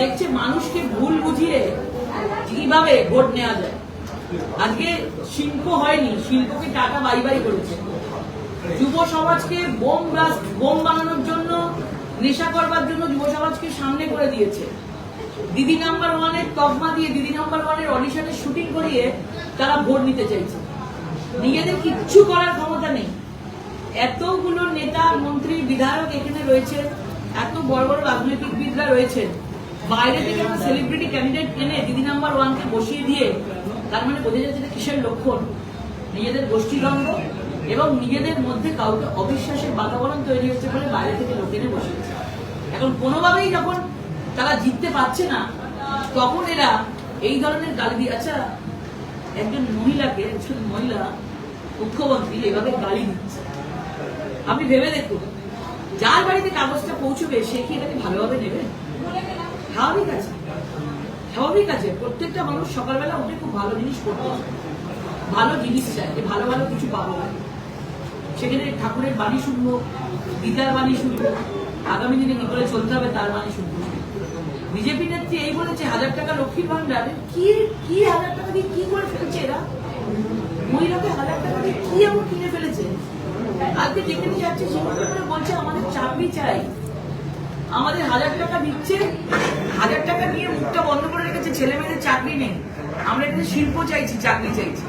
দেখছে মানুষকে ভুল বুঝিয়ে কীভাবে ভোট নেওয়া যায়। আজকে শিল্প হয়নি, শিল্পকে টাকা বাই বাই করেছে। যুব সমাজকে বোম ব্লাস্ট, বোম বানানোর জন্য, নেশা করবার জন্য যুব সমাজকে সামনে করে দিয়েছে। দিদি নাম্বার ওয়ানের তকমা দিয়ে দিদি নাম্বার ওয়ানের অডিশনের শুটিং করিয়ে তারা ভোট নিতে চাইছে। নিজেদের কিচ্ছু করার ক্ষমতা নেই। এতগুলো নেতা, মন্ত্রী, বিধায়ক এখানে রয়েছে, এত বড় বড় রাজনৈতিকবিদরা রয়েছেন। বাইরে থেকে একটা সেলিব্রিটি ক্যান্ডিডেট এনে দিদি নাম্বার ওয়ানকে বসিয়ে দিয়ে, তার মানে বোঝা যাচ্ছে এটা কিসের লক্ষণ? নিজেদের গোষ্ঠী গোষ্ঠীদ্বন্দ্ব এবং নিজেদের মধ্যে কাউকে অবিশ্বাসের বাতাবরণ তৈরি হচ্ছে বলে বাইরে থেকে লোক এনে বসিয়েছে। এখন কোনোভাবেই যখন তারা জিততে পারছে না, তখন এরা এই ধরনের গালি দিয়ে আচ্ছা একজন মহিলাকে, একজন মহিলা মুখ্যমন্ত্রী এভাবে গালি দিচ্ছে। আপনি ভেবে দেখুন, যার বাড়িতে কাগজটা পৌঁছবে, সে কি এটাকে ভালোভাবে নেবে? স্বাভাবিক আছে। স্বাভাবিক আছে, প্রত্যেকটা মানুষ সকালবেলা উঠে খুব ভালো জিনিস করতে ভালো জিনিস চায়, যে ভালো ভালো কিছু পাবো। সেখানে ঠাকুরের বাণী শুনব, গীতার বাণী শুনব, আগামী দিনে কি করে চলতে হবে তার বাণী শুনব। বিজেপি নেত্রী এই বলেছে, হাজার টাকা লক্ষ্মীর ভান্ডার কি কি হাজার টাকা দিয়ে কি করে ফেলছে এরা? মহিলাকে হাজার টাকা দিয়ে কি এমন কিনে ফেলেছে? আজকে যেখানে যাচ্ছে, সেখানে বলছে, আমাদের চাকরি চাই। আমাদের হাজার টাকা দিচ্ছে হাজার টাকা নিয়ে মুখটা বন্ধ করে রেখেছে ছেলে মেয়েদের চাকরি নেই। আমরা এখানে শিল্প চাইছি, চাকরি চাইছি।